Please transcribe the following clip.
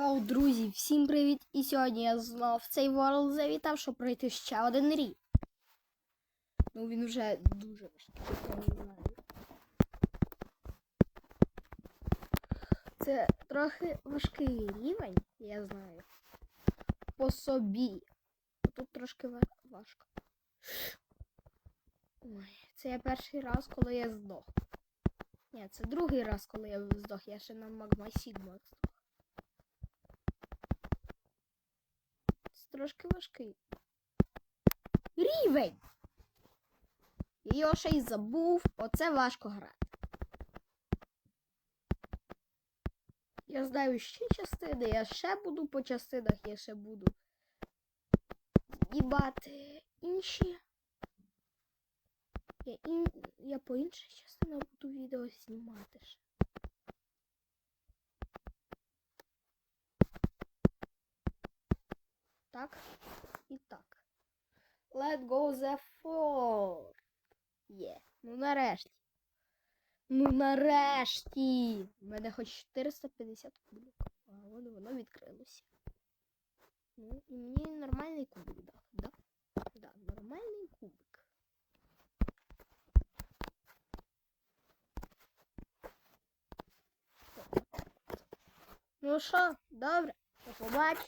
Йоу, друзі, всім привіт! І сьогодні я знов в цей World завітав, щоб пройти ще один рік. Ну він вже дуже важкий, я не знаю. Це трохи важкий рівень, я знаю. По собі. Тут трошки важко. Ой, це я перший раз, коли я здох. Ні, це другий раз, коли я здох. Я ще на Магма Сігма здох. Трошки важкий. Рівень! Його ще й забув. Оце важко грати. Я знаю ще частини, я ще буду по частинах, я ще буду знімати інші. Я, ін... я по інших частинах буду відео знімати ще. Так. І так. Let go the four. Є. Ну нарешті. Ну нарешті. У мене хоч 450 кубик. А воно, воно відкрилося. Ну, і мені нормальний кубик дав. Да? Да, нормальний кубик. Ну що, добре, до.